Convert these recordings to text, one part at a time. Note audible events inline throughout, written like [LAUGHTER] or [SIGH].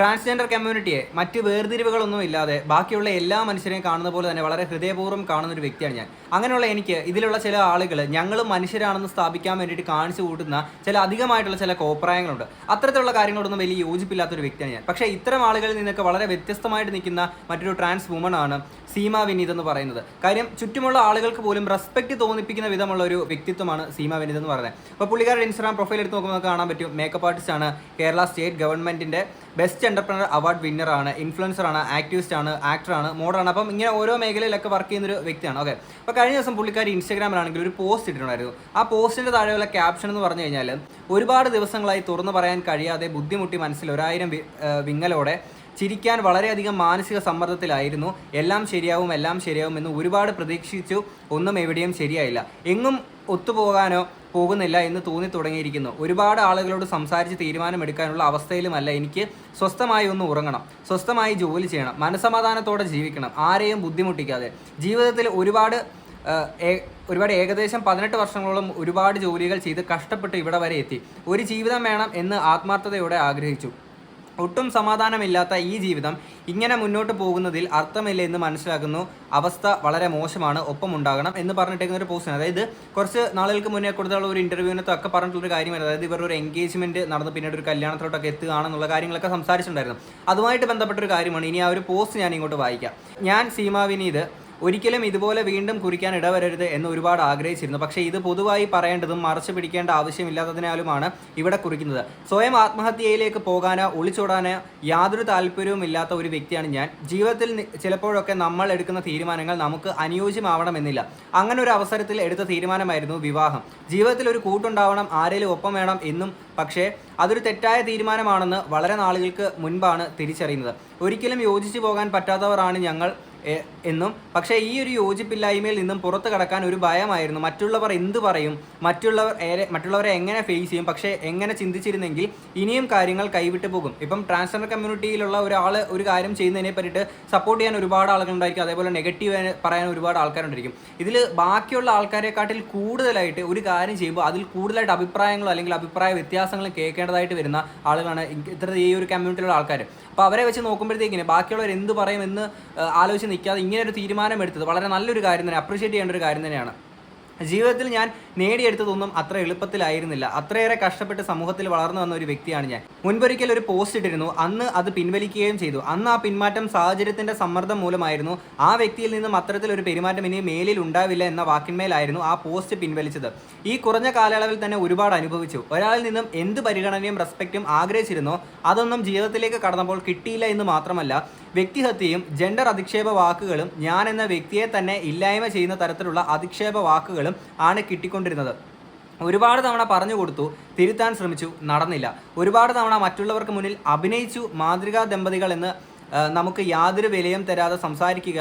Transgender കമ്മ്യൂണിറ്റിയെ മറ്റ് വേർതിരിവുകളൊന്നും ഇല്ലാതെ ബാക്കിയുള്ള എല്ലാ മനുഷ്യരെയും കാണുന്ന പോലെ തന്നെ വളരെ ഹൃദയപൂർവം കാണുന്ന ഒരു വ്യക്തിയാണ് ഞാൻ. അങ്ങനെയുള്ള എനിക്ക് ഇതിലുള്ള ചില ആളുകൾ ഞങ്ങൾ മനുഷ്യരാണെന്ന് സ്ഥാപിക്കാൻ വേണ്ടിയിട്ട് കാണിച്ചു കൂട്ടുന്ന ചില അധികമായിട്ടുള്ള ചില കോപ്രായങ്ങളുണ്ട്. അത്തരത്തിലുള്ള കാര്യങ്ങളോടൊന്നും വലിയ യോജിപ്പില്ലാത്ത ഒരു വ്യക്തിയാണ് ഞാൻ. പക്ഷേ ഇത്തരം ആളുകളിൽ നിന്നൊക്കെ വളരെ വ്യത്യസ്തമായിട്ട് നിൽക്കുന്ന മറ്റൊരു ട്രാൻസ് വുമൺ ആണ് സീമ വിനീത് എന്ന് പറയുന്നത്. കാര്യം ചുറ്റുമുള്ള ആളുകൾക്ക് പോലും റെസ്പെക്ട് തോന്നിപ്പിക്കുന്ന വിധമുള്ള ഒരു വ്യക്തിത്വമാണ് സീമ വിനീത് എന്ന് പറയുന്നത്. അപ്പോൾ പുള്ളിക്കാരുടെ ഇൻസ്റ്റാഗ്രാം പ്രൊഫൈൽ എടുത്ത് നോക്കുമ്പോൾ കാണാൻ പറ്റും. മേക്കപ്പ് ആർട്ടിസ്റ്റാണ് കേരള സ്റ്റേറ്റ് ഗവൺമെന്റിന്റെ ബെസ്റ്റ് എന്റർപ്രണർ അവാർഡ് വിന്നറാണ് ആണ് ഇൻഫ്ലുവൻസർ ആണ് ആക്ടിവിസ്റ്റ് ആണ് ആക്ടർ ആണ് മോഡറാണ് അപ്പം ഇങ്ങനെ ഓരോ മേഖലയിലൊക്കെ വർക്ക് ചെയ്യുന്ന ഒരു വ്യക്തിയാണ്. ഓക്കെ അപ്പോൾ കഴിഞ്ഞ ദിവസം പുള്ളിക്കാരി ഇൻസ്റ്റാഗ്രാമിലാണെങ്കിൽ ഒരു പോസ്റ്റ് ഇട്ടിട്ടുണ്ടായിരുന്നു. ആ പോസ്റ്റിന്റെ താഴെയുള്ള ക്യാപ്ഷൻ എന്ന് പറഞ്ഞു കഴിഞ്ഞാൽ ഒരുപാട് ദിവസങ്ങളായി തുറന്നു പറയാൻ കഴിയാതെ ബുദ്ധിമുട്ടി മനസ്സിൽ ഒരായിരം വിങ്ങലോടെ ചിരിക്കാൻ വളരെയധികം മാനസിക സമ്മർദ്ദത്തിലായിരുന്നു. എല്ലാം ശരിയാവും എല്ലാം ശരിയാവും എന്ന് ഒരുപാട് പ്രതീക്ഷിച്ചു. ഒന്നും എവിടെയും ശരിയായില്ല. എങ്ങും ഒത്തുപോകാനോ പോകുന്നില്ല എന്ന് തോന്നി തുടങ്ങിയിരിക്കുന്നു ഒരുപാട് ആളുകളോട് സംസാരിച്ച് തീരുമാനമെടുക്കാനുള്ള അവസ്ഥയിലുമല്ല എനിക്ക് സ്വസ്ഥമായി ഒന്ന് ഉറങ്ങണം. സ്വസ്ഥമായി ജോലി ചെയ്യണം. മനസമാധാനത്തോടെ ജീവിക്കണം. ആരെയും ബുദ്ധിമുട്ടിക്കാതെ. ജീവിതത്തിൽ ഒരുപാട് ഒരുപാട് ഏകദേശം പതിനെട്ട് വർഷങ്ങളോളം ഒരുപാട് ജോലികൾ ചെയ്ത് കഷ്ടപ്പെട്ട് ഇവിടെ വരെ എത്തി. ഒരു ജീവിതം വേണം എന്ന് ആത്മാർത്ഥതയോടെ ആഗ്രഹിച്ചു. ഒട്ടും സമാധാനമില്ലാത്ത ഈ ജീവിതം ഇങ്ങനെ മുന്നോട്ട് പോകുന്നതിൽ അർത്ഥമില്ല എന്ന് മനസ്സിലാക്കുന്നു. അവസ്ഥ വളരെ മോശമാണ്. ഒപ്പം ഉണ്ടാകണം എന്ന് പറഞ്ഞിട്ടേക്കുന്ന ഒരു പോസ്റ്റാണ് അതായത് കുറച്ച് നാളുകൾക്ക് മുന്നേ കൊടുത്തുള്ള ഒരു ഇന്റർവ്യൂവിനകത്തൊക്കെ പറഞ്ഞിട്ടുള്ള ഒരു കാര്യമായിരുന്നു അതായത് ഇവർ ഒരു എൻഗേജ്മെന്റ് നടന്ന് പിന്നീട് ഒരു കല്യാണത്തിലോട്ടൊക്കെ എത്തുകയാണെന്നുള്ള കാര്യങ്ങളൊക്കെ സംസാരിച്ചിട്ടുണ്ടായിരുന്നു. അതുമായിട്ട് ബന്ധപ്പെട്ട ഒരു കാര്യമാണ്. ഇനി ആ ഒരു പോസ്റ്റ് ഞാൻ ഇങ്ങോട്ട് വായിക്കാം. ഞാൻ സീമാ വിനീത് ഒരിക്കലും ഇതുപോലെ വീണ്ടും കുറിക്കാൻ ഇടവരരുത് എന്ന് ഒരുപാട് ആഗ്രഹിച്ചിരുന്നു. പക്ഷേ ഇത് പൊതുവായി പറയേണ്ടതും മറച്ചു പിടിക്കേണ്ട ആവശ്യമില്ലാത്തതിനാലുമാണ് ഇവിടെ കുറിക്കുന്നത്. സ്വയം ആത്മഹത്യയിലേക്ക് പോകാനോ ഒളിച്ചോടാനോ യാതൊരു താല്പര്യവും ഇല്ലാത്ത ഒരു വ്യക്തിയാണ് ഞാൻ. ജീവിതത്തിൽ ചിലപ്പോഴൊക്കെ നമ്മൾ എടുക്കുന്ന തീരുമാനങ്ങൾ നമുക്ക് അനുയോജ്യമാവണമെന്നില്ല. അങ്ങനെ ഒരു അവസരത്തിൽ എടുത്ത തീരുമാനമായിരുന്നു വിവാഹം. ജീവിതത്തിൽ ഒരു കൂട്ടുണ്ടാവണം ആരെങ്കിലും ഒപ്പം വേണം എന്നും പക്ഷേ അതൊരു തെറ്റായ തീരുമാനമാണെന്ന് വളരെ നാളുകൾക്ക് മുൻപാണ് തിരിച്ചറിയുന്നത്. ഒരിക്കലും യോജിച്ചു പോകാൻ പറ്റാത്തവരാണ് ഞങ്ങൾ. എന്നും. പക്ഷേ ഈ ഒരു യോജിപ്പില്ലായ്മയിൽ നിന്നും പുറത്തു കടക്കാൻ ഒരു ഭയമായിരുന്നു. മറ്റുള്ളവർ എന്ത് പറയും? മറ്റുള്ളവർ മറ്റുള്ളവരെ എങ്ങനെ ഫേസ് ചെയ്യും? പക്ഷേ എങ്ങനെ ചിന്തിച്ചിരുന്നെങ്കിൽ ഇനിയും കാര്യങ്ങൾ കൈവിട്ടു പോകും. ഇപ്പം ട്രാൻസ്ജെൻഡർ കമ്മ്യൂണിറ്റിയിലുള്ള ഒരാൾ ഒരു കാര്യം ചെയ്യുന്നതിനെ പറ്റിയിട്ട് സപ്പോർട്ട് ചെയ്യാൻ ഒരുപാട് ആളുകളുണ്ടായിരിക്കും. അതേപോലെ നെഗറ്റീവ് പറയാൻ ഒരുപാട് ആൾക്കാരുണ്ടായിരിക്കും. ഇതിൽ ബാക്കിയുള്ള ആൾക്കാരെക്കാട്ടിൽ കൂടുതലായിട്ട് ഒരു കാര്യം ചെയ്യുമ്പോൾ അതിൽ കൂടുതലായിട്ട് അഭിപ്രായങ്ങളോ അല്ലെങ്കിൽ അഭിപ്രായ വ്യത്യാസങ്ങളും കേൾക്കേണ്ടതായിട്ട് വരുന്ന ആളുകളാണ് ഇത്ര ഈ ഒരു കമ്മ്യൂണിറ്റിയിലുള്ള ആൾക്കാർ അപ്പോൾ അവരെ വെച്ച് നോക്കുമ്പോഴത്തേക്കിന് ബാക്കിയുള്ളവർ എന്ത് പറയും എന്ന് ആലോചിച്ച് നിൽക്കാതെ ഇങ്ങനെ ഒരു തീരുമാനം എടുത്തത് വളരെ നല്ലൊരു കാര്യം തന്നെ അപ്രീഷിയേറ്റ് ചെയ്യേണ്ട ഒരു കാര്യം തന്നെയാണ്. ജീവിതത്തിൽ ഞാൻ നേടിയെടുത്തതൊന്നും അത്ര എളുപ്പത്തിലായിരുന്നില്ല. അത്രയേറെ കഷ്ടപ്പെട്ട് സമൂഹത്തിൽ വളർന്നു വന്ന ഒരു വ്യക്തിയാണ് ഞാൻ. മുൻപൊരിക്കൽ ഒരു പോസ്റ്റ് ഇട്ടിരുന്നു അന്ന് അത് പിൻവലിക്കുകയും ചെയ്തു. അന്ന് ആ പിന്മാറ്റം സാഹചര്യത്തിന്റെ സമ്മർദ്ദം മൂലമായിരുന്നു. ആ വ്യക്തിയിൽ നിന്നും അത്തരത്തിൽ ഒരു പെരുമാറ്റം ഇനി മേലിൽ ഉണ്ടാവില്ല എന്ന വാക്കിന്മേലായിരുന്നു ആ പോസ്റ്റ് പിൻവലിച്ചത്. ഈ കുറഞ്ഞ കാലയളവിൽ തന്നെ ഒരുപാട് അനുഭവിച്ചു. ഒരാളിൽ നിന്നും എന്ത് പരിഗണനയും റെസ്പെക്റ്റും ആഗ്രഹിച്ചിരുന്നോ അതൊന്നും ജീവിതത്തിലേക്ക് കടന്നപ്പോൾ കിട്ടിയില്ല എന്ന് മാത്രമല്ല വ്യക്തിഹത്യയും ജെൻഡർ അധിക്ഷേപ വാക്കുകളും ഞാൻ എന്ന വ്യക്തിയെ തന്നെ ഇല്ലായ്മ ചെയ്യുന്ന തരത്തിലുള്ള അധിക്ഷേപ വാക്കുകളും ആണ് കിട്ടിക്കൊണ്ടിരുന്നത്. ഒരുപാട് തവണ പറഞ്ഞു കൊടുത്തു തിരുത്താൻ ശ്രമിച്ചു നടന്നില്ല. ഒരുപാട് തവണ മറ്റുള്ളവർക്ക് മുന്നിൽ അഭിനയിച്ചു മാതൃകാ ദമ്പതികൾ എന്ന് നമുക്ക് യാതൊരു വിലയും തരാതെ സംസാരിക്കുക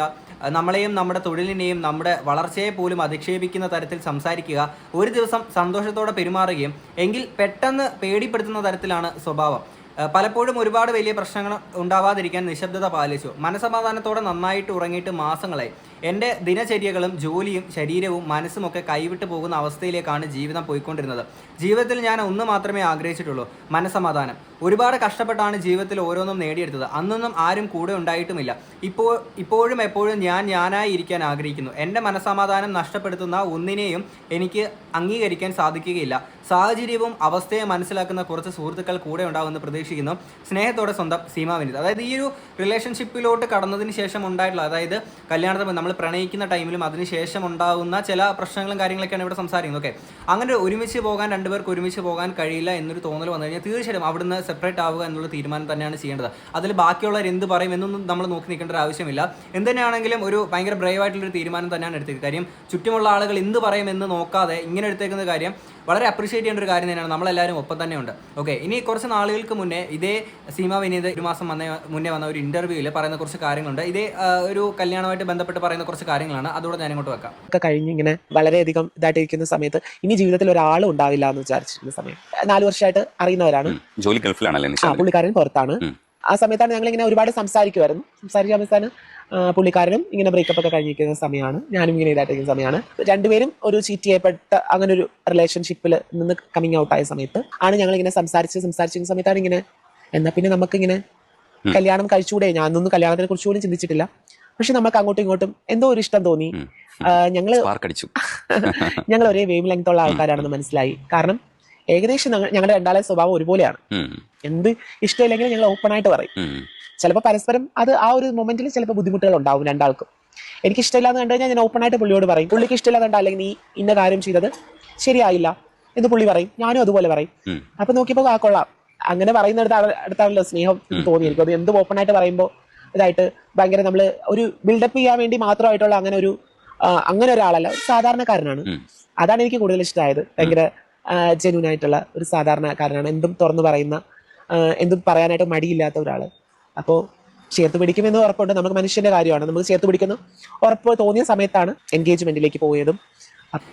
നമ്മളെയും നമ്മുടെ തൊഴിലിനെയും നമ്മുടെ വളർച്ചയെ പോലും അധിക്ഷേപിക്കുന്ന തരത്തിൽ സംസാരിക്കുക ഒരു ദിവസം സന്തോഷത്തോടെ പെരുമാറുകയും എങ്കിൽ പെട്ടെന്ന് പേടിപ്പെടുത്തുന്ന തരത്തിലാണ് സ്വഭാവം. പലപ്പോഴും ഒരുപാട് വലിയ പ്രശ്നങ്ങൾ ഉണ്ടാവാതിരിക്കാൻ നിശബ്ദത പാലിച്ചു. മനസമാധാനത്തോടെ നന്നായിട്ട് ഉറങ്ങിയിട്ട് മാസങ്ങളായി. എന്റെ ദിനചര്യകളും ജോലിയും ശരീരവും മനസ്സുമൊക്കെ കൈവിട്ട് പോകുന്ന അവസ്ഥയിലേക്കാണ് ജീവിതം പോയിക്കൊണ്ടിരുന്നത്. ജീവിതത്തിൽ ഞാൻ ഒന്ന് മാത്രമേ ആഗ്രഹിച്ചിട്ടുള്ളൂ മനസമാധാനം ഒരുപാട് കഷ്ടപ്പെട്ടാണ് ജീവിതത്തിൽ ഓരോന്നും നേടിയെടുത്തത്. അന്നൊന്നും ആരും കൂടെ ഉണ്ടായിട്ടുമില്ല. ഇപ്പോൾ ഇപ്പോഴും എപ്പോഴും ഞാൻ ഞാനായി ഇരിക്കാൻ ആഗ്രഹിക്കുന്നു. എന്റെ മനസമാധാനം നഷ്ടപ്പെടുത്തുന്ന ഒന്നിനെയും എനിക്ക് അംഗീകരിക്കാൻ സാധിക്കുകയില്ല. സാഹചര്യവും അവസ്ഥയെ മനസ്സിലാക്കുന്ന കുറച്ച് സുഹൃത്തുക്കൾ കൂടെ ഉണ്ടാകുമെന്ന് പ്രതീക്ഷിക്കുന്നു. സ്നേഹത്തോടെ സ്വന്തം സീമാവിനിത്. അതായത് ഈ ഒരു റിലേഷൻഷിപ്പിലോട്ട് കടന്നതിന് ശേഷം ഉണ്ടായിട്ടുള്ള അതായത് കല്യാണത്തിന് നമ്മൾ പ്രണയിക്കുന്ന ടൈമിലും അതിനുശേഷം ഉണ്ടാകുന്ന ചില പ്രശ്നങ്ങളും കാര്യങ്ങളൊക്കെയാണ് ഇവിടെ സംസാരിക്കുന്നത്. ഓക്കെ അങ്ങനെ ഒരുമിച്ച് പോകാൻ രണ്ടുപേർക്ക് ഒരുമിച്ച് പോകാൻ കഴിയില്ല എന്നൊരു തോന്നൽ വന്നു കഴിഞ്ഞാൽ തീർച്ചയായും അവിടുന്ന് സെപ്പറേറ്റ് ആവുക എന്നുള്ള തീരുമാനം തന്നെയാണ് ചെയ്യേണ്ടത്. അതിൽ ബാക്കിയുള്ളവർ എന്ത് പറയും എന്നൊന്നും നമ്മൾ നോക്കി നിൽക്കേണ്ട ഒരു ആവശ്യമില്ല. എന്തുതന്നെയാണെങ്കിലും ഒരു ഭയങ്കര ബ്രേവ് ആയിട്ടുള്ളൊരു തീരുമാനം തന്നെയാണ് എടുത്തത് കാര്യം ചുറ്റുമുള്ള ആളുകൾ എന്ത് പറയും എന്ന് നോക്കാതെ ഇങ്ങനെ എടുത്തേക്കുന്ന കാര്യം വളരെ അപ്രീഷിയേറ്റ് ചെയ്യേണ്ട ഒരു കാര്യം തന്നെയാണ്. നമ്മളെല്ലാവരും ഒപ്പം തന്നെയുണ്ട്. ഓക്കെ ഇനി കുറച്ച് നാളുകൾക്ക് മുന്നേ ഇതേ സീമ വിനീത് ഒരു മാസം വന്ന മുന്നേ വന്ന ഒരു ഇന്റർവ്യൂവിൽ പറയുന്ന കുറച്ച് കാര്യങ്ങളുണ്ട്. ഇതേ ഒരു കല്യാണമായിട്ട് ബന്ധപ്പെട്ട് പറയുന്ന കുറച്ച് കാര്യങ്ങളാണ്. അതോടെ ഞാൻ ഇങ്ങോട്ട് വെക്കാം. ഒക്കെ കഴിഞ്ഞ് ഇങ്ങനെ വളരെയധികം ഇതായിട്ടിരിക്കുന്ന സമയത്ത് ഇനി ജീവിതത്തിൽ ഒരാൾ ഉണ്ടാവില്ല എന്ന് വിചാരിച്ചിരുന്ന സമയം. നാല് വർഷമായിട്ട് അറിയുന്നവരാണ്. ജോലി ഗൾഫിലാണല്ലേ പുള്ളിക്കാരൻ പുറത്താണ്. ആ സമയത്താണ് ഞങ്ങൾ ഇങ്ങനെ ഒരുപാട് സംസാരിക്കുമായിരുന്നു സംസാരിച്ച അവസാനം പുള്ളിക്കാരനും ഇങ്ങനെ ബ്രേക്കപ്പ് ഒക്കെ കഴിഞ്ഞിരിക്കുന്ന സമയമാണ്. ഞാനും ഇങ്ങനെ ഇതായിട്ടിരിക്കുന്ന സമയമാണ്. രണ്ടുപേരും ഒരു ചീറ്റ് ചെയ്യപ്പെട്ട അങ്ങനെ ഒരു റിലേഷൻഷിപ്പിൽ നിന്ന് കമ്മിങ് ഔട്ട് ആയ സമയത്ത് ആണ് ഞങ്ങൾ ഇങ്ങനെ സംസാരിച്ച് സംസാരിച്ചിരുന്ന സമയത്താണ് ഇങ്ങനെ എന്നാ പിന്നെ നമുക്കിങ്ങനെ കല്യാണം കഴിച്ചുകൂടെ ഞാൻ അന്നൊന്നും കല്യാണത്തിനെ കുറിച്ച് പോലും ചിന്തിച്ചിട്ടില്ല. പക്ഷെ നമുക്ക് അങ്ങോട്ടും ഇങ്ങോട്ടും എന്തോ ഒരു ഇഷ്ടം തോന്നി. ഞങ്ങൾ [LAUGHS] ഞങ്ങൾ ഒരേ വേവ് ലെങ്ത് ഉള്ള ആൾക്കാരാണെന്ന് മനസ്സിലായി. കാരണം ഏകദേശം ഞങ്ങളുടെ രണ്ടാളെ സ്വഭാവം ഒരുപോലെയാണ്. എന്ത് ഇഷ്ടമില്ലെങ്കിൽ ഞങ്ങൾ ഓപ്പൺ ആയിട്ട് പറയും. ചിലപ്പോൾ പരസ്പരം അത് ആ ഒരു മൊമെന്റിൽ ചിലപ്പോൾ ബുദ്ധിമുട്ടുകൾ ഉണ്ടാവും രണ്ടാൾക്കും. എനിക്ക് ഇഷ്ടമില്ലാന്ന് കണ്ടു കഴിഞ്ഞാൽ ഞാൻ ഓപ്പൺ ആയിട്ട് പുള്ളിയോട് പറയും. പുള്ളിക്ക് ഇഷ്ടമില്ലാന്ന് കണ്ടാൽ അല്ലെങ്കിൽ നീ ഇന്ന കാര്യം ചെയ്തത് ശരിയായില്ല എന്ന് പുള്ളി പറയും. ഞാനും അതുപോലെ പറയും. അപ്പൊ നോക്കിയപ്പോൾ ആ കൊള്ളാം. അങ്ങനെ പറയുന്നിടത്ത് അവ- അടുത്താണല്ലോ സ്നേഹം തോന്നി എനിക്ക് അത് എന്ത് ഓപ്പൺ ആയിട്ട് പറയുമ്പോൾ ഇതായിട്ട് ഭയങ്കര നമ്മൾ ഒരു ബിൽഡപ്പ് ചെയ്യാൻ വേണ്ടി മാത്രമായിട്ടുള്ള അങ്ങനെ ഒരു അങ്ങനെ ഒരാളല്ല. ഒരു സാധാരണക്കാരനാണ്. അതാണ് എനിക്ക് കൂടുതൽ ഇഷ്ടമായത് ഭയങ്കര ജെന്യൂൻ ആയിട്ടുള്ള ഒരു സാധാരണക്കാരനാണ്. എന്തും തുറന്നു പറയുന്ന എന്തും പറയാനായിട്ട് മടിയില്ലാത്ത ഒരാൾ അപ്പോൾ ചേർത്ത് പിടിക്കുമെന്ന് ഉറപ്പുണ്ട്. നമുക്ക് മനുഷ്യന്റെ കാര്യമാണ്. നമുക്ക് ചേർത്ത് പിടിക്കുന്നു. ഉറപ്പ് തോന്നിയ സമയത്താണ് എൻഗേജ്മെന്റിലേക്ക് പോയതും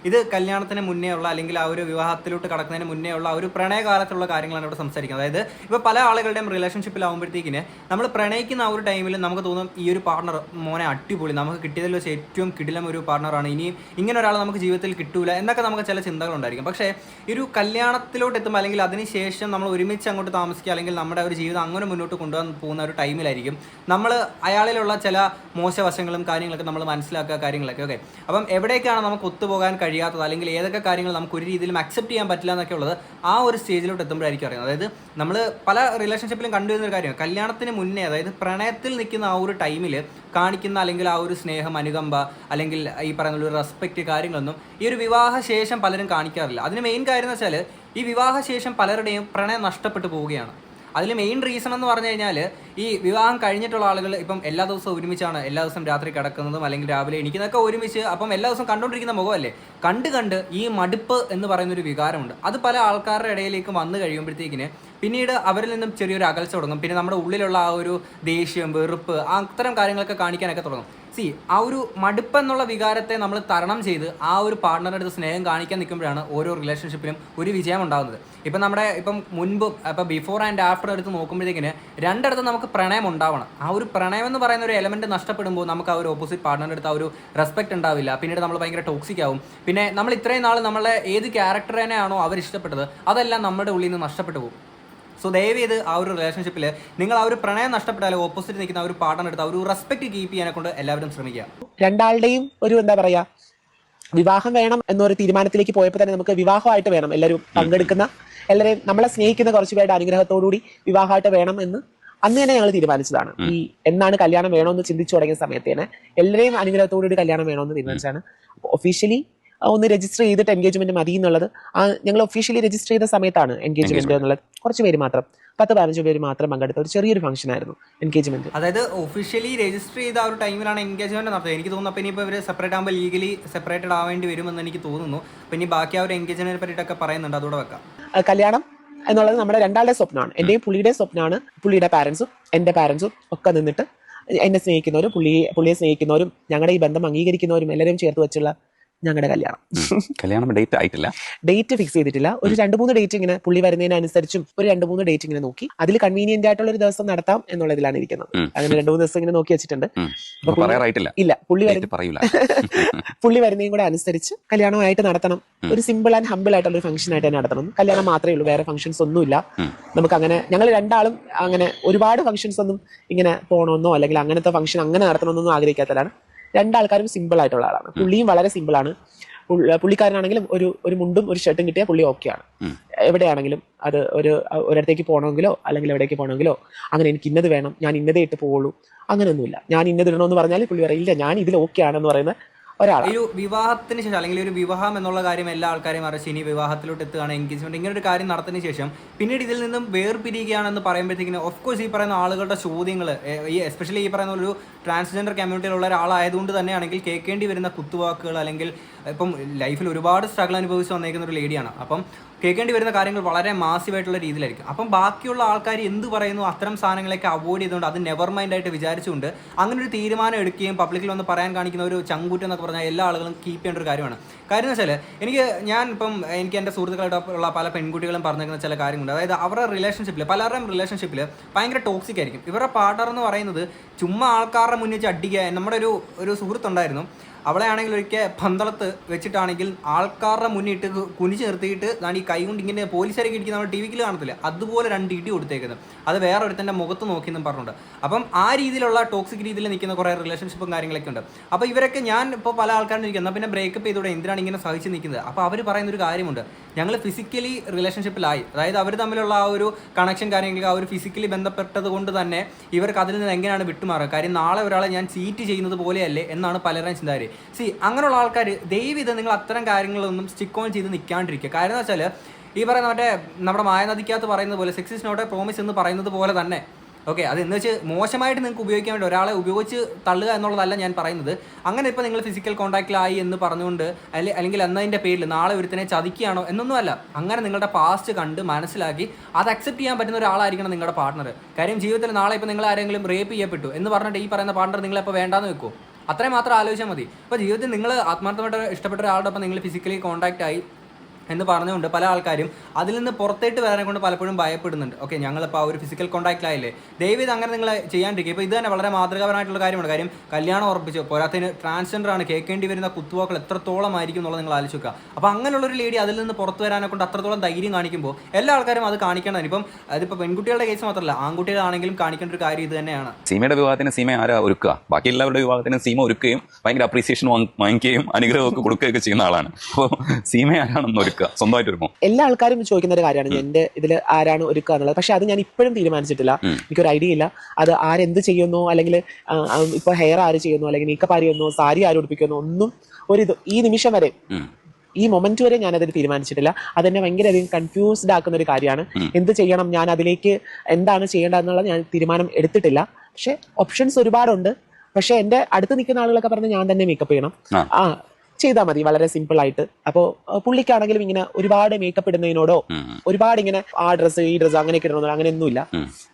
ഇത് കല്യാണത്തിന് മുന്നേ ഉള്ള അല്ലെങ്കിൽ ആ ഒരു വിവാഹത്തിലോട്ട് കടക്കുന്നതിന് മുന്നേ ഉള്ള ഒരു പ്രണയകാലത്തുള്ള കാര്യങ്ങളാണ് ഇവിടെ സംസാരിക്കുന്നത്. അതായത് ഇപ്പോൾ പല ആളുകളുടെയും റിലേഷൻഷിപ്പിലാവുമ്പോഴത്തേക്കിന് നമ്മൾ പ്രണയിക്കുന്ന ആ ഒരു ടൈമിൽ നമുക്ക് തോന്നും ഈ ഒരു പാർട്ണർ മോനെ അടിപൊളി നമുക്ക് കിട്ടിയതിൽ വെച്ച് ഏറ്റവും കിടിലം ഒരു പാർട്ണറാണ് ഇനിയും ഇങ്ങനെ ഒരാൾ നമുക്ക് ജീവിതത്തിൽ കിട്ടൂല എന്നൊക്കെ നമുക്ക് ചില ചിന്തകളുണ്ടായിരിക്കും പക്ഷേ ഒരു കല്യാണത്തിലോട്ട് എത്തുമ്പോൾ അല്ലെങ്കിൽ അതിനുശേഷം നമ്മൾ ഒരുമിച്ച് അങ്ങോട്ട് താമസിക്കുക അല്ലെങ്കിൽ നമ്മുടെ ഒരു ജീവിതം അങ്ങനെ മുന്നോട്ട് കൊണ്ടുപോകാൻ പോകുന്ന ഒരു ടൈമിലായിരിക്കും നമ്മൾ അയാളിലുള്ള ചില മോശവശങ്ങളും കാര്യങ്ങളൊക്കെ നമ്മൾ മനസ്സിലാക്കുക കാര്യങ്ങളൊക്കെ. ഓക്കെ അപ്പം എവിടേക്കാണ് നമുക്ക് ഒത്തുപോകാൻ കഴിയാത്തത് അല്ലെങ്കിൽ ഏതൊക്കെ കാര്യങ്ങൾ നമുക്ക് ഒരു രീതിയിലും അക്സെപ്റ്റ് ചെയ്യാൻ പറ്റില്ല എന്നൊക്കെ ഉള്ളത് ആ ഒരു സ്റ്റേജിലോട്ട് എത്തുമ്പോഴായിരിക്കും അറിയുന്നത്. അതായത് നമ്മൾ പല റിലേഷൻഷിപ്പിലും കണ്ടുവരുന്ന ഒരു കാര്യമാണ്. കല്യാണത്തിന് മുന്നേ അതായത് പ്രണയത്തിൽ നിൽക്കുന്ന ആ ഒരു ടൈമിൽ കാണിക്കുന്ന അല്ലെങ്കിൽ ആ ഒരു സ്നേഹം അനുകമ്പ അല്ലെങ്കിൽ ഈ പറയുന്ന ഒരു റെസ്പെക്റ്റ് കാര്യങ്ങളൊന്നും ഈ ഒരു വിവാഹ ശേഷം പലരും കാണിക്കാറില്ല. അതിന് മെയിൻ കാര്യം എന്ന് വെച്ചാൽ ഈ വിവാഹ ശേഷം പലരുടെയും പ്രണയം നഷ്ടപ്പെട്ടു പോവുകയാണ്. അതിൽ മെയിൻ റീസൺ എന്ന് പറഞ്ഞു കഴിഞ്ഞാൽ ഈ വിവാഹം കഴിഞ്ഞിട്ടുള്ള ആളുകൾ ഇപ്പം എല്ലാ ദിവസവും ഒരുമിച്ചാണ് എല്ലാ ദിവസവും രാത്രി കിടക്കുന്നതും അല്ലെങ്കിൽ രാവിലെ എണീക്കുന്നതൊക്കെ ഒരുമിച്ച് അപ്പം എല്ലാ ദിവസവും കണ്ടുകൊണ്ടിരിക്കുന്ന മുഖമല്ലേ? കണ്ട് കണ്ട് ഈ മടുപ്പ് എന്ന് പറയുന്ന ഒരു വികാരമുണ്ട്. അത് പല ആൾക്കാരുടെ ഇടയിലേക്ക് വന്നു കഴിയുമ്പോഴത്തേക്കിന് പിന്നീട് അവരിൽ നിന്നും ചെറിയൊരു അകൽച്ച തുടങ്ങും. പിന്നെ നമ്മുടെ ഉള്ളിലുള്ള ആ ഒരു ദേഷ്യം വെറുപ്പ് അത്തരം കാര്യങ്ങളൊക്കെ കാണിക്കാനൊക്കെ തുടങ്ങും. സി ആ ഒരു മടുപ്പ് എന്നുള്ള വികാരത്തെ നമ്മൾ തരണം ചെയ്ത് ആ ഒരു പാർട്ണറുടെ അടുത്ത് സ്നേഹം കാണിക്കാൻ നിൽക്കുമ്പോഴാണ് ഓരോ റിലേഷൻഷിപ്പിലും ഒരു വിജയം ഉണ്ടാകുന്നത്. ഇപ്പം നമ്മുടെ ഇപ്പം മുൻപ് ഇപ്പം ബിഫോർ ആൻഡ് ആഫ്റ്റർ എടുത്ത് നോക്കുമ്പോഴത്തേക്കിന് രണ്ടിടത്ത് നമുക്ക് പ്രണയം ഉണ്ടാവണം. ആ ഒരു പ്രണയം എന്ന് പറയുന്ന ഒരു എലമെന്റ് നഷ്ടപ്പെടുമ്പോൾ നമുക്ക് ആ ഒരു ഓപ്പോസിറ്റ് പാർട്ണറുടെ അടുത്ത് ആ ഒരു റെസ്പെക്ട് ഉണ്ടാവില്ല. പിന്നീട് നമ്മൾ ഭയങ്കര ടോക്സിക് ആവും. പിന്നെ നമ്മൾ ഇത്രയും നാൾ നമ്മളെ ഏത് ക്യാരക്ടറിനെയാണോ അവർ ഇഷ്ടപ്പെട്ടത് അതെല്ലാം നമ്മുടെ ഉള്ളിൽ നിന്ന് നഷ്ടപ്പെട്ടു പോകും. സോ ദയവ് ചെയ്ത് ആ ഒരു റിലേഷൻഷിപ്പിൽ നിങ്ങൾ ആ ഒരു പ്രണയം നഷ്ടപ്പെട്ടാലും ഓപ്പോസിറ്റ് നിൽക്കുന്ന ആ ഒരു പാർട്ണർ എടുത്ത് ആ ഒരു റെസ്പെക്ട് കീപ്പ് ചെയ്യാനെ കൊണ്ട് എല്ലാവരും ശ്രമിക്കുക. രണ്ടാളുടെയും ഒരു എന്താ പറയാ വിവാഹം വേണം എന്നൊരു തീരുമാനത്തിലേക്ക് പോയപ്പോൾ തന്നെ നമുക്ക് വിവാഹമായിട്ട് വേണം. എല്ലാവരും പങ്കെടുക്കുന്ന എല്ലാവരെയും നമ്മളെ സ്നേഹിക്കുന്ന കുറച്ച് പേരുടെ അനുഗ്രഹത്തോടുകൂടി വിവാഹമായിട്ട് വേണം എന്ന് അന്ന് തന്നെ ഞങ്ങൾ തീരുമാനിച്ചതാണ്. ഈ എന്നാണ് കല്യാണം വേണമെന്ന് ചിന്തിച്ചു തുടങ്ങിയ സമയത്ത് തന്നെ എല്ലാവരെയും അനുഗ്രഹത്തോടുകൂടി കല്യാണം വേണമെന്ന് തീരുമാനിച്ചാണ് ഒഫീഷ്യലി ഒന്ന് രജിസ്റ്റർ ചെയ്തിട്ട് എൻഗേജ്മെന്റ് മതി എന്നുള്ളത് ആ ഞങ്ങൾ ഒഫീഷ്യലി രജിസ്റ്റർ ചെയ്ത സമയത്താണ് എൻഗേജ്മെന്റ് എന്നുള്ളത്. കുറച്ച് പേര് മാത്രം പത്ത് പതിനഞ്ച് പേര് മാത്രം പങ്കെടുത്ത ഒരു ചെറിയൊരു ഫംഗ്ഷൻ ആയിരുന്നു എൻഗേജ്മെന്റ് അതായത് ഒഫീഷ്യലി രജിസ്റ്റർ ചെയ്ത ആ ഒരു ടൈമിലാണ് എൻഗേജ്മെന്റ് നടത്തുന്നത് എനിക്ക് തോന്നുന്നു അപ്പോൾ ഇനിയിപ്പോൾ ഇവർ സെപ്പറേറ്റ് ആകുമ്പോൾ ലീഗലി സെപ്പറേറ്റഡ് ആവേണ്ടി വരുമെന്ന് എനിക്ക് തോന്നുന്നു. പിന്നെ ഇനി ബാക്കി ആ ഒരു എൻഗേജ്മെന്റിനെ പറ്റിയിട്ടൊക്കെ പറയുന്നുണ്ട്. അതോടെ വെക്കാം. കല്യാണം എന്നുള്ളത് നമ്മുടെ രണ്ടാളുടെ സ്വപ്നമാണ്. എന്റെയും പുള്ളിയുടെ സ്വപ്നമാണ്. പുള്ളിയുടെ പാരന്റ്സും എന്റെ പാരന്റ്സും ഒക്കെ നിന്നിട്ട് എന്നെ സ്നേഹിക്കുന്നവരും പുള്ളിയെ പുള്ളിയെ സ്നേഹിക്കുന്നവരും ഞങ്ങളുടെ ഈ ബന്ധം അംഗീകരിക്കുന്നവരും എല്ലാവരും ചേർത്ത് വെച്ചുള്ള ഞങ്ങളുടെ കല്യാണം. കല്യാണം ഡേറ്റ് ആയിട്ടില്ല. ഡേറ്റ് ഫിക്സ് ചെയ്തിട്ടില്ല. ഒരു രണ്ട് മൂന്ന് ഡേറ്റ് ഇങ്ങനെ പുള്ളി വരുന്നതിനനുസരിച്ചും ഒരു രണ്ട് മൂന്ന് ഡേറ്റ് ഇങ്ങനെ നോക്കി. അതിൽ കൺവീനിയന്റ് ആയിട്ടുള്ള ഒരു ദിവസം നടത്താം എന്നുള്ളതിലാണ് ഇരിക്കുന്നത്. അങ്ങനെ രണ്ട് മൂന്ന് ദിവസം ഇങ്ങനെ നോക്കി വെച്ചിട്ടുണ്ട്. ഇല്ല പുള്ളി പറയൂല. [LAUGHS] പുള്ളി വരുന്നതും കൂടെ അനുസരിച്ച് കല്യാണമായിട്ട് നടത്തണം. ഒരു സിമ്പിൾ ആൻഡ് ഹമ്പിൾ ആയിട്ടുള്ള ഒരു ഫംഗ്ഷൻ ആയിട്ട് തന്നെ നടത്തണം. കല്യാണം മാത്രമേ ഉള്ളൂ വേറെ ഫംഗ്ഷൻസ് ഒന്നും ഇല്ല നമുക്ക് അങ്ങനെ ഞങ്ങൾ രണ്ടാളും അങ്ങനെ ഒരുപാട് ഫംഗ്ഷൻസ് ഒന്നും ഇങ്ങനെ പോകണമെന്നോ അല്ലെങ്കിൽ അങ്ങനത്തെ ഫംഗ്ഷൻ അങ്ങനെ നടത്തണമെന്നൊന്നും ആഗ്രഹിക്കാത്തതാണ് രണ്ടാൾക്കാരും സിമ്പിൾ ആയിട്ടുള്ള ആളാണ്. പുള്ളിയും വളരെ സിമ്പിൾ ആണ്. പുള്ളി- പുള്ളിക്കാരനാണെങ്കിലും ഒരു ഒരു മുണ്ടും ഒരു ഷർട്ടും കിട്ടിയാൽ പുള്ളി ഓക്കെയാണ് ആണ്. എവിടെയാണെങ്കിലും അത് ഒരു ഒരിടത്തേക്ക് പോകണമെങ്കിലോ അല്ലെങ്കിൽ എവിടേക്ക് പോകണമെങ്കിലോ അങ്ങനെ എനിക്ക് ഇന്നത് വേണം ഞാൻ ഇന്നതേ ഇട്ട് പോവുള്ളൂ അങ്ങനെയൊന്നുമില്ല. ഞാൻ ഇന്നത് ഇടണമെന്ന് പറഞ്ഞാൽ പുള്ളി പറയില്ല ഞാൻ ഇതിൽ ഓക്കെ ആണെന്ന് പറയുന്ന ഒരു വിവാഹത്തിന് ശേഷം അല്ലെങ്കിൽ ഒരു വിവാഹം എന്നുള്ള കാര്യം എല്ലാ ആൾക്കാരെയും അറിയിച്ചു ഇനി വിവാഹത്തിലോട്ട് എത്തുകയാണ് എൻഗേജ്മെന്റ് ഇങ്ങനെ ഒരു കാര്യം നടത്തിന് ശേഷം പിന്നീട് ഇതിൽ നിന്നും വേർപിരിയുകയാണെന്ന് പറയുമ്പോഴത്തേക്കിന് ഓഫ് കോഴ്സ് ഈ പറയുന്ന ആളുകളുടെ ചോദ്യങ്ങൾ ഈ എസ്പെഷ്യലി ഈ പറയുന്ന ഒരു ട്രാൻസ്ജെൻഡർ കമ്മ്യൂണിറ്റിയിലുള്ള ഒരാളായതുകൊണ്ട് തന്നെയാണെങ്കിൽ കേൾക്കേണ്ടി വരുന്ന കുത്തുവാക്കുകൾ അല്ലെങ്കിൽ ഇപ്പം ലൈഫിൽ ഒരുപാട് സ്ട്രഗിൾ അനുഭവിച്ച് വന്നേക്കുന്ന ഒരു ലേഡിയാണ് അപ്പം കേൾക്കേണ്ടി വരുന്ന കാര്യങ്ങൾ വളരെ മാസീവായിട്ടുള്ള രീതിയിലായിരിക്കും. അപ്പം ബാക്കിയുള്ള ആൾക്കാർ എന്ത് പറയുന്നു അത്തരം സാധനങ്ങളൊക്കെ അവോയ്ഡ് ചെയ്തുകൊണ്ട് അത് നെവർ മൈൻഡ് ആയിട്ട് വിചാരിച്ചുകൊണ്ട് അങ്ങനെ ഒരു തീരുമാനം എടുക്കുകയും പബ്ലിക്കിൽ വന്ന് പറയാൻ കാണിക്കുന്ന ഒരു ചങ്കൂറ്റം എന്നൊക്കെ പറഞ്ഞാൽ എല്ലാ ആളുകളും കീപ്പ് ചെയ്യേണ്ട ഒരു കാര്യമാണ്. കാര്യം എന്ന് വെച്ചാൽ എനിക്ക് ഞാൻ ഇപ്പം എനിക്ക് എന്റെ സുഹൃത്തുക്കളായിട്ടുള്ള പല പെൺകുട്ടികളും പറഞ്ഞിരിക്കുന്ന ചില കാര്യങ്ങളുണ്ട്. അതായത് അവരുടെ റിലേഷൻഷിപ്പിൽ പലരുടെയും റിലേഷൻഷിപ്പിൽ ഭയങ്കര ടോക്സിക് ആയിരിക്കും. ഇവരുടെ പാർട്ണർ എന്ന് പറയുന്നത് ചുമ്മാ ആൾക്കാരുടെ മുന്നിൽ അടിക്കുക. നമ്മുടെ ഒരു ഒരു സുഹൃത്തുണ്ടായിരുന്നു. അവളെ ആണെങ്കിൽ ഒരിക്കൽ പന്തളത്ത് വെച്ചിട്ടാണെങ്കിൽ ആൾക്കാരുടെ മുന്നിട്ട് കുനിച്ച് നിർത്തിയിട്ട് ഞാൻ ഈ കൈ കൊണ്ട് ഇങ്ങനെ പോലീസുകാരൊക്കെ ഇരിക്കുന്ന നമ്മൾ ടി വിയിൽ കാണത്തില്ല. അതുപോലെ രണ്ട് ഇടി കൊടുത്തേക്കുന്നത്. അത് വേറെ ഒരുത്തന്റെ മുഖത്ത് നോക്കിയെന്നും പറഞ്ഞുണ്ട് അപ്പം ആ രീതിയിലുള്ള ടോക്സിക് രീതിയിൽ നിൽക്കുന്ന കുറേ റിലേഷൻഷിപ്പും കാര്യങ്ങളൊക്കെ ഉണ്ട്. അപ്പോൾ ഇവരൊക്കെ ഞാൻ ഇപ്പോൾ പല ആൾക്കാരും ഇരിക്കുന്നത് പിന്നെ ബ്രേക്കപ്പ് ചെയ്തോടെ എന്തിനാണ് ഇങ്ങനെ സഹിച്ച് നിൽക്കുന്നത്? അപ്പോൾ അവർ പറയുന്ന ഒരു കാര്യമുണ്ട്. ഞങ്ങൾ ഫിസിക്കലി റിലേഷൻഷിപ്പിലായി അതായത് അവർ തമ്മിലുള്ള ആ ഒരു കണക്ഷൻ കാര്യങ്ങളൊക്കെ ആ ഒരു ഫിസിക്കലി ബന്ധപ്പെട്ടത് കൊണ്ട് തന്നെ ഇവർക്ക് അതിൽ നിന്ന് എങ്ങനെയാണ് വിട്ടുമാറുക? കാര്യം നാളെ ഒരാളെ ഞാൻ ചീറ്റ് ചെയ്യുന്നത് പോലെയല്ലേ എന്നാണ് പലരുടെയും ചിന്താഗതി. സി അങ്ങനെയുള്ള ആൾക്കാർ ദൈവം നിങ്ങൾ അത്തരം കാര്യങ്ങളൊന്നും സ്റ്റിക്ക് ഓൺ ചെയ്ത് നിൽക്കാണ്ടിരിക്കുക. കാര്യം എന്ന് വെച്ചാൽ ഈ പറയുന്ന മറ്റേ നമ്മുടെ മായനദിക്കകത്ത് പറയുന്നത് പോലെ സെക്സിസ് നോട്ട് പ്രോമിസ് എന്ന് പറയുന്നത് പോലെ തന്നെ. ഓക്കെ അത് എന്ന് വെച്ച് മോശമായിട്ട് നിങ്ങൾക്ക് ഉപയോഗിക്കാൻ വേണ്ടി ഒരാളെ ഉപയോഗിച്ച് തള്ളുക എന്നുള്ളതല്ല ഞാൻ പറയുന്നത്. അങ്ങനെ ഇപ്പോൾ നിങ്ങൾ ഫിസിക്കൽ കോൺടാക്റ്റിലായി എന്ന് പറഞ്ഞുകൊണ്ട് അല്ലെ അല്ലെങ്കിൽ എന്നതിന്റെ പേരിൽ നാളെ ഒരുത്തിനെ ചതിക്കുകയാണോ എന്നൊന്നുമല്ല. അങ്ങനെ നിങ്ങളുടെ പാസ്റ്റ് കണ്ട് മനസ്സിലാക്കി അത് അക്സെപ്റ്റ് ചെയ്യാൻ പറ്റുന്ന ഒരാളായിരിക്കണം നിങ്ങളുടെ പാർട്ണർ കാര്യം ജീവിതത്തിൽ നാളെ ഇപ്പോൾ നിങ്ങൾ ആരെങ്കിലും റേപ്പ് ചെയ്യപ്പെട്ടു എന്ന് പറഞ്ഞിട്ട് ഈ പറയുന്ന പാർട്ണർ നിങ്ങളെപ്പോൾ വേണ്ടാന്ന് വെക്കുമോ അത്രയും മാത്രം ആലോചിച്ചാൽ മതി. അപ്പോൾ ജീവിതത്തിൽ നിങ്ങൾ ആത്മാർത്ഥമായിട്ട് ഇഷ്ടപ്പെട്ട ഒരാളുടെ ഒപ്പം നിങ്ങൾ ഫിസിക്കലി കോൺടാക്റ്റ് ആയി എന്ന് പറഞ്ഞുകൊണ്ട് പല ആൾക്കാരും അതിൽ നിന്ന് പുറത്തേട്ട് വരാനെ കൊണ്ട് പലപ്പോഴും ഭയപ്പെടുന്നുണ്ട്. ഓക്കെ ഞങ്ങളിപ്പോൾ ആ ഒരു ഫിസിക്കൽ കോൺടാക്റ്റിലായില്ലേ ദയവീത് അങ്ങനെ നിങ്ങൾ ചെയ്യാണ്ടിരിക്കുക. ഇപ്പോൾ ഇത് തന്നെ വളരെ മാതൃകാപരമായിട്ടുള്ള കാര്യമാണ്. കാര്യം കല്യാണം ഉറപ്പിച്ചു പോരാത്തതിന് ട്രാൻസ്ജെൻഡർ ആണ് കേൾക്കേണ്ടി വരുന്ന കുത്തുവാക്കൾ എത്രത്തോളം ആയിരിക്കും എന്നുള്ളത് നിങ്ങൾ ആലോചിക്കുക അപ്പോൾ അങ്ങനെയുള്ള ഒരു ലേഡി അതിൽ നിന്ന് പുറത്ത് വരാനെ കൊണ്ട് അത്രത്തോളം ധൈര്യം കാണിക്കുമ്പോൾ എല്ലാ ആൾക്കാരും അത് കാണിക്കേണ്ടതാണ്. ഇപ്പം അതിപ്പോൾ പെൺകുട്ടികളുടെ കേസ് മാത്രമല്ല ആൺകുട്ടികളാണെങ്കിലും കാണിക്കേണ്ട ഒരു കാര്യം ഇത് തന്നെയാണ്. സീമയുടെ വിവാഹത്തിന് സീമ ആരാ ഒരുക്കുക? ബാക്കി എല്ലാവരുടെ വിവാഹത്തിനും സീമ ഒരുക്കുകയും ഭയങ്കര അപ്രീസിയേഷൻ വാങ്ങിക്കുകയും അനുഗ്രഹമൊക്കെ കൊടുക്കുകയൊക്കെ ചെയ്യുന്ന ആളാണ്. അപ്പോൾ സീമ ഒരുക്കുക സ്വന്തമായിട്ട് ഒരുമോ എല്ലാ ആൾക്കാരും ചോദിക്കുന്ന ഒരു കാര്യമാണ്. എന്റെ ഇതിൽ ആരാണ് ഒരുക്കുക എന്നുള്ളത്. പക്ഷെ അത് ഞാൻ ഇപ്പോഴും തീരുമാനിച്ചിട്ടില്ല. എനിക്ക് എനിക്കൊരു ഐഡിയ ഇല്ല. അത് ആരെന്ത് ചെയ്യുന്നു? അല്ലെങ്കിൽ ഇപ്പൊ ഹെയർ ആര് ചെയ്യുന്നു? അല്ലെങ്കിൽ മേക്കപ്പ് ആര് ചെയ്യുന്നു? സാരി ആര് ഉടുപ്പിക്കുന്നു? ഒന്നും ഒരു ഇത് ഈ നിമിഷം വരെ ഈ മൊമെന്റ് വരെ ഞാൻ അതിൽ തീരുമാനിച്ചിട്ടില്ല. അതെന്നെ ഭയങ്കരധികം കൺഫ്യൂസ്ഡ് ആക്കുന്ന ഒരു കാര്യമാണ്. എന്ത് ചെയ്യണം? ഞാൻ അതിലേക്ക് എന്താണ് ചെയ്യേണ്ടതെന്നുള്ള ഞാൻ തീരുമാനം എടുത്തിട്ടില്ല. പക്ഷെ ഓപ്ഷൻസ് ഒരുപാടുണ്ട്. പക്ഷെ എന്റെ അടുത്ത് നിൽക്കുന്ന ആളുകളൊക്കെ പറഞ്ഞ് ഞാൻ തന്നെ മേക്കപ്പ് ചെയ്യണം. ആ. ചെയ്താൽ മതി വളരെ സിമ്പിൾ ആയിട്ട് അപ്പോൾ പുള്ളിക്കാണെങ്കിലും ഇങ്ങനെ ഒരുപാട് മേക്കപ്പ് ഇടുന്നതിനോടോ. ഒരുപാട് ഇങ്ങനെ ആ ഡ്രസ്സ് ഈ ഡ്രസ്സ് അങ്ങനെയൊക്കെ ഇടുന്നതോ അങ്ങനെയൊന്നുമില്ല.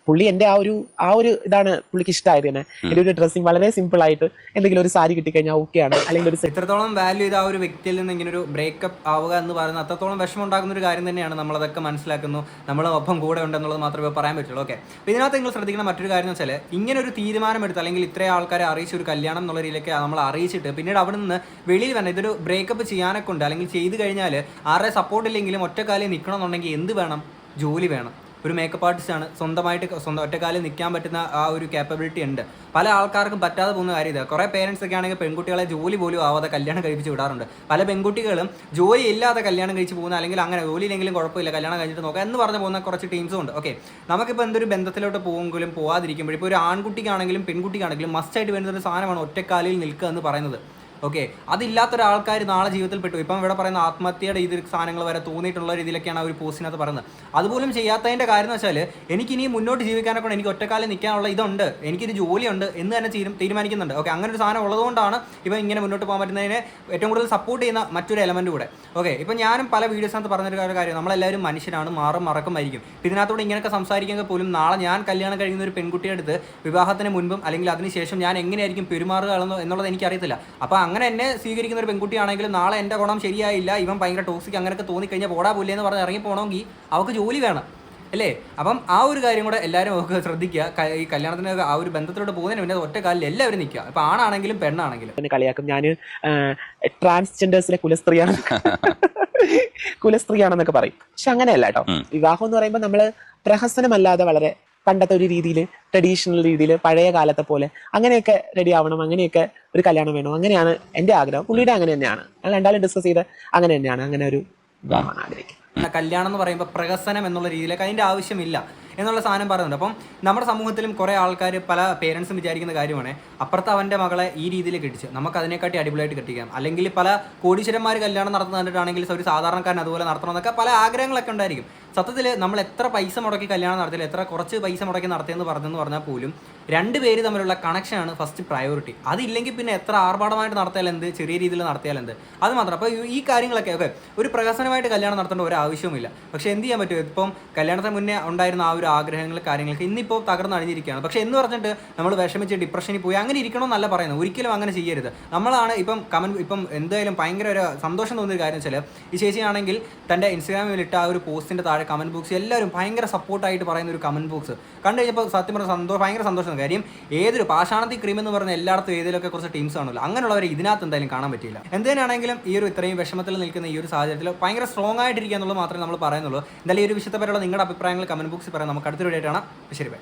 പുള്ളി എന്റെ ആ ഒരു ആ ഒരു ഇതാണ് പുള്ളിക്ക് ഇഷ്ടമായത് തന്നെ. എന്റെ ഒരു ഡ്രസ്സിങ് വളരെ സിമ്പിൾ ആയിട്ട് എന്തെങ്കിലും ഒരു സാരി കിട്ടിക്കഴിഞ്ഞാൽ ഓക്കെ ആണ്. അല്ലെങ്കിൽ ഒരു എത്രത്തോളം വാല്യൂ ഇത് ആ ഒരു വ്യക്തിയിൽ നിന്ന് ഇങ്ങനെ ഒരു ബ്രേക്കപ്പ് ആവുക എന്ന് പറയുന്നത് അത്രത്തോളം വിഷമം ഉണ്ടാകുന്ന ഒരു കാര്യം തന്നെയാണ് നമ്മളതൊക്കെ മനസ്സിലാക്കുന്നു. നമ്മൾ ഒപ്പം കൂടെ ഉണ്ടെന്നുള്ളത് മാത്രമേ പറയാൻ പറ്റുള്ളൂ. ഓക്കെ ഇതിനകത്ത് നിങ്ങൾ ശ്രദ്ധിക്കുന്ന മറ്റൊരു കാര്യം എന്ന് വെച്ചാൽ ഇങ്ങനെ ഒരു തീരുമാനം എടുത്ത് അല്ലെങ്കിൽ ഇത്രയും ആൾക്കാരെ അറിയിച്ച ഒരു കല്യാണം എന്നുള്ള രീതിയിലേക്ക് നമ്മൾ അറിയിച്ചിട്ട് പിന്നീട് അവിടെ നിന്ന് വെളിയിൽ വരണം ഇതൊരു ബ്രേക്കപ്പ് ചെയ്യാനൊക്കെ ഉണ്ട്. അല്ലെങ്കിൽ ചെയ്ത് കഴിഞ്ഞാൽ ആരുടെ സപ്പോർട്ട് ഇല്ലെങ്കിലും ഒറ്റക്കാലിൽ നിൽക്കണമെന്നുണ്ടെങ്കിൽ എന്ത് വേണം? ജോലി വേണം. ഒരു മേക്കപ്പ് ആർട്ടിസ്റ്റ് ആണ്. സ്വന്തമായിട്ട് സ്വന്തം ഒറ്റക്കാലിൽ നിൽക്കാൻ പറ്റുന്ന ആ ഒരു കേപ്പബിലിറ്റി ഉണ്ട്. പല ആൾക്കാർക്കും പറ്റാതെ പോകുന്ന കാര്യം ഇതാണ് കുറേ പേരൻസ് ഒക്കെ ആണെങ്കിൽ പെൺകുട്ടികളെ ജോലി പോലും ആവാതെ കല്യാണം കഴിപ്പിച്ച് വിടാറുണ്ട്. പല പെൺകുട്ടികളും ജോലി ഇല്ലാതെ കല്യാണം കഴിച്ച് പോകുന്ന അല്ലെങ്കിൽ അങ്ങനെ ജോലി ഇല്ലെങ്കിലും കുഴപ്പമില്ല കല്യാണം കഴിഞ്ഞിട്ട് നോക്കാം എന്ന് പറഞ്ഞു പോകുന്ന കുറച്ച് ടീംസും ഉണ്ട്. ഓക്കെ നമുക്കിപ്പോൾ എന്തൊരു ബന്ധത്തിലോട്ട് പോകുമെങ്കിലും പോകാതിരിക്കുമ്പോൾ ഇപ്പോൾ ഒരു ആൺകുട്ടിക്കാണെങ്കിലും പെൺകുട്ടിക്കാണെങ്കിലും മസ്റ്റായിട്ട് വരുന്ന ഒരു സാധനമാണ് ഒറ്റക്കാലിൽ നിൽക്കുക എന്ന് പറയുന്നത്. ഓക്കെ അതില്ലാത്ത ഒരാൾക്കാർ നാളെ ജീവിതത്തിൽ പെട്ടു ഇപ്പം ഇവിടെ പറയുന്ന ആത്മഹത്യയുടെ ഇത് സാധനങ്ങൾ വരെ തോന്നിയിട്ടുള്ള രീതിയിലൊക്കെയാണ് അവർ പോസ്റ്റിനകത്ത് പറയുന്നത്. അതുപോലും ചെയ്യാത്തതിന്റെ കാര്യം എന്ന് വെച്ചാൽ എനിക്ക് ഇനി മുന്നോട്ട് ജീവിക്കാനെ കൊണ്ട് എനിക്ക് ഒറ്റക്കാലം നിൽക്കാനുള്ള ഇതുണ്ട്. എനിക്കൊരു ജോലിയുണ്ട് എന്ന് തന്നെ തീരും തീരുമാനിക്കുന്നുണ്ട്. ഓക്കെ അങ്ങനെ ഒരു സാധനം ഉള്ളതുകൊണ്ടാണ് ഇപ്പം ഇങ്ങനെ മുന്നോട്ട് പോകാൻ പറ്റുന്നതിനെ ഏറ്റവും കൂടുതൽ സപ്പോർട്ട് ചെയ്യുന്ന മറ്റൊരു എലമെന്റ് കൂടെ. ഓക്കെ ഇപ്പം ഞാനും പല വീഡിയോസിനകത്ത് പറഞ്ഞൊരു കാര്യം- നമ്മളെല്ലാവരും മനുഷ്യരാണ് മാറും മറക്കും മരിക്കും ഇതിനകത്തോടെ ഇങ്ങനെയൊക്കെ സംസാരിക്കുമെങ്കിൽ പോലും നാളെ ഞാൻ കല്യാണം കഴിയുന്ന ഒരു പെൺകുട്ടിയുടെ അടുത്ത് വിവാഹത്തിന് മുൻപും അല്ലെങ്കിൽ അതിനുശേഷം ഞാൻ എങ്ങനെയായിരിക്കും പെരുമാറുക എന്നു- എന്നുള്ളത് എനിക്കറിയത്തില്ല. അപ്പോൾ അങ്ങനെ എന്നെ സ്വീകരിക്കുന്ന ഒരു പെൺകുട്ടിയാണെങ്കിൽ നാളെ എന്റെ ഗുണം ശരിയായില്ല ഇവൻ ഭയങ്കര ടോക്സിക് അങ്ങനെയൊക്കെ തോന്നിക്കഴിഞ്ഞാൽ പോടാ പോലെ എന്ന് പറഞ്ഞ് ഇറങ്ങി പോകണമെങ്കിൽ അവൾക്ക് ജോലി വേണം അല്ലേ? അപ്പം ആ ഒരു കാര്യം കൂടെ എല്ലാവരും ഒക്കെ ശ്രദ്ധിക്കുക ഈ കല്യാണത്തിന് ആ ഒരു ബന്ധത്തിലോട്ട് പോകുന്നതിന് പിന്നെ ഒറ്റ കാലിൽ എല്ലാവരും നിൽക്കുക. ഇപ്പം ആണാണെങ്കിലും പെണ്ണാണെങ്കിലും. എന്നെ കളിയാക്കും. ഞാൻ ട്രാൻസ്ജെൻഡേഴ്സിലെ കുലസ്ത്രീയാണ്. [LAUGHS] കുലസ്ത്രീയാണെന്നൊക്കെ പറയും. പക്ഷെ അങ്ങനെയല്ല കേട്ടോ. വിവാഹം എന്ന് പറയുമ്പോൾ നമ്മൾ പ്രഹസനമല്ലാതെ വളരെ പണ്ടത്തെ ഒരു രീതിയിൽ ട്രഡീഷണൽ രീതിയിൽ പഴയ കാലത്തെ പോലെ അങ്ങനെയൊക്കെ റെഡി ആവണം അങ്ങനെയൊക്കെ ഒരു കല്യാണം വേണം. അങ്ങനെയാണ് എന്റെ ആഗ്രഹം. പുള്ളിയുടെ അങ്ങനെ തന്നെയാണ്. ഞങ്ങൾ രണ്ടാളും ഡിസ്കസ് ചെയ്ത് അങ്ങനെ തന്നെയാണ്. അങ്ങനെ ഒരു ആഗ്രഹിക്കുന്നത്. കല്യാണം എന്ന് പറയുമ്പോൾ പ്രഹസനം എന്നുള്ള രീതിയിലേക്ക് അതിന്റെ ആവശ്യമില്ല. എന്നുള്ള സാധനം പറയുന്നുണ്ട്. അപ്പം നമ്മുടെ സമൂഹത്തിലും കുറേ ആൾക്കാർ പല പേരൻസും വിചാരിക്കുന്ന കാര്യമാണ് അപ്പുറത്ത് അവന്റെ മകളെ ഈ രീതിയിൽ കെട്ടിച്ച് നമുക്ക് അതിനെക്കാട്ടി അടിപൊളിയായിട്ട് കെട്ടിക്കാം. അല്ലെങ്കിൽ പല കോടീശ്വരന്മാർ കല്യാണം നടത്തുന്ന കണ്ടിട്ടാണെങ്കിൽ ഒരു സാധാരണക്കാരൻ അതുപോലെ നടത്തണമെന്നൊക്കെ പല ആഗ്രഹങ്ങളൊക്കെ ഉണ്ടായിരിക്കും. സത്യത്തിൽ നമ്മൾ എത്ര പൈസ മുടക്കി കല്യാണം നടത്തില്ല എത്ര കുറച്ച് പൈസ മുടക്കി നടത്തിയെന്ന് പറഞ്ഞെന്ന് പറഞ്ഞാൽ പോലും രണ്ട് പേര് തമ്മിലുള്ള കണക്ഷനാണ് ഫസ്റ്റ് പ്രയോറിറ്റി അതില്ലെങ്കിൽ പിന്നെ എത്ര ആർഭാടമായിട്ട് നടത്തിയാൽ എന്ത് ചെറിയ രീതിയിൽ നടത്തിയാൽ എന്ത്? അത് മാത്രം. അപ്പോൾ ഈ കാര്യങ്ങളൊക്കെ ഒക്കെ ഒരു പ്രഹസനമായിട്ട് കല്യാണം നടത്തേണ്ട ഒരു ആവശ്യവുമില്ല. പക്ഷേ എന്ത് ചെയ്യാൻ പറ്റും? ഇപ്പം കല്യാണത്തിന് മുന്നേ ഉണ്ടായിരുന്ന ആ ഒരു ആഗ്രഹങ്ങൾ കാര്യങ്ങൾക്ക് ഇന്നിപ്പോൾ തകർന്ന് അഴിഞ്ഞിരിക്കുകയാണ് പക്ഷേ എന്ന് പറഞ്ഞിട്ട് നമ്മൾ വിഷമിച്ച് ഡിപ്രഷനിൽ പോയി അങ്ങനെ ഇരിക്കണമെന്നല്ല പറയുന്നത്. ഒരിക്കലും അങ്ങനെ ചെയ്യരുത്. നമ്മളാണ് ഇപ്പം കമൻ ഇപ്പം എന്തായാലും ഭയങ്കര ഒരു സന്തോഷം തോന്നിയ ഒരു കാര്യം വെച്ചാൽ ഈ ചേച്ചിയാണെങ്കിൽ തന്റെ ഇൻസ്റ്റാഗ്രാമിൽ ഇട്ട ആ ഒരു പോസ്റ്റിന്റെ താഴെ കമന്റ് ബോക്സ് എല്ലാവരും ഭയങ്കര സപ്പോർട്ടായിട്ട് പറയുന്ന ഒരു കമന്റ് ബോക്സ് കണ്ടു കഴിഞ്ഞപ്പോൾ സത്യം പറഞ്ഞ സന്തോഷം ഭയങ്കര സന്തോഷം കാര്യം ഏതൊരു പാഷാണത്തി ക്രീം എന്ന് പറഞ്ഞ എല്ലായിടത്തും ഏതിലൊക്കെ കുറച്ച് ടീംസ് ആണല്ലോ അങ്ങനെയുള്ളവരെ ഇതിനകത്ത് എന്തായാലും കാണാൻ പറ്റില്ല എന്തിനാണെങ്കിലും ഈ ഒരു ഇത്രയും വിഷമത്തിൽ നിൽക്കുന്ന ഈ ഒരു സാഹചര്യത്തിൽ ഭയങ്കര സ്ട്രോങ് ആയിട്ടിരിക്കുക എന്നുള്ളത് മാത്രമേ നമ്മൾ പറയുന്നുള്ളൂ. എന്തായാലും ഈ ഒരു വിഷയത്തെപ്പറ്റിയുള്ള നിങ്ങളുടെ അഭിപ്രായങ്ങൾ കമന്റ് ബോക്സിൽ പറയാം നമുക്ക് അടുത്തൊരു വീഡിയോ കാണാം. ശരി ബൈ